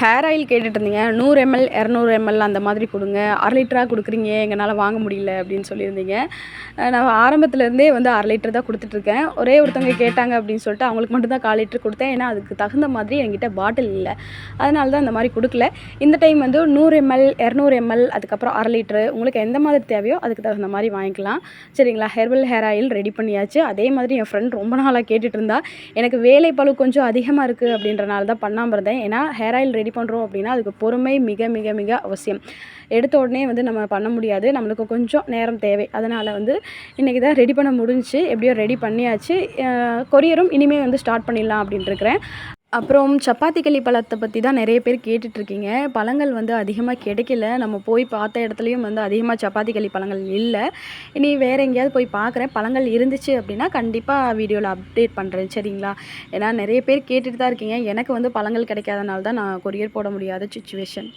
Hair oil கேட்டுட்டு இருந்தீங்க நூறு எம்எல் இரநூறு எம்எல் அந்த மாதிரி கொடுங்க. அரை லிட்டராக கொடுக்குறீங்க. எங்களால் வாங்க முடியல அப்படின்னு சொல்லியிருந்தீங்க. நான் ஆரம்பத்துலேருந்தே வந்து அரை லிட்டர் தான் கொடுத்துட்ருக்கேன். ஒரே ஒருத்தவங்க கேட்டாங்க அப்படின்னு சொல்லிட்டு அவங்களுக்கு மட்டும் தான் கால் லிட்டர் கொடுத்தேன். ஏன்னா அதுக்கு தகுந்த மாதிரி என்கிட்ட பாட்டில் இல்லை. அதனால தான் இந்த மாதிரி கொடுக்கல. இந்த டைம் வந்து நூறு எம்எல் இரநூறு எம்எல் அதுக்கப்புறம் அரை லிட்டரு உங்களுக்கு எந்த மாதிரி தேவையோ அதுக்கு தகுந்த மாதிரி வாங்கிக்கலாம். சரிங்களா? ஹெர்பல் ஹேர் ஆயில் ரெடி பண்ணியாச்சு. அதே மாதிரி என் ஃப்ரெண்ட் ரொம்ப நாளாக கேட்டுட்டு இருந்தா எனக்கு வேலை பளு கொஞ்சம் அதிகமாக இருக்குது அப்படின்றனால தான் பண்ணாமல் இருந்தேன். ஏன்னா ஹேர் ஆயில் ரெடி பண்ணுறோம் அப்படின்னா அதுக்கு பொறுமை மிக மிக மிக அவசியம். எடுத்த உடனே வந்து நம்ம பண்ண முடியாது. நம்மளுக்கு கொஞ்சம் நேரம் தேவை. அதனால் வந்து இன்றைக்கி தான் ரெடி பண்ண முடிஞ்சுச்சு. எப்படியோ ரெடி பண்ணியாச்சு. கொரியரும் இனிமேல் வந்து ஸ்டார்ட் பண்ணிடலாம் அப்படின்ட்டு இருக்கிறேன். அப்புறம் சப்பாத்தி களி பழத்தை பற்றி தான் நிறைய பேர் கேட்டுட்ருக்கீங்க. பழங்கள் வந்து அதிகமாக கிடைக்கல. நம்ம போய் பார்த்த இடத்துலையும் வந்து அதிகமாக சப்பாத்தி களி பழங்கள் இல்லை. இனி வேறு எங்கேயாவது போய் பார்க்குறேன். பழங்கள் இருந்துச்சு அப்படின்னா கண்டிப்பாக வீடியோவில் அப்டேட் பண்ணுறேன் சரிங்களா? ஏன்னா நிறைய பேர் கேட்டுட்டு தான் இருக்கீங்க. எனக்கு வந்து பழங்கள் கிடைக்காதனால தான் நான் கொரியர் போட முடியாத சுச்சுவேஷன்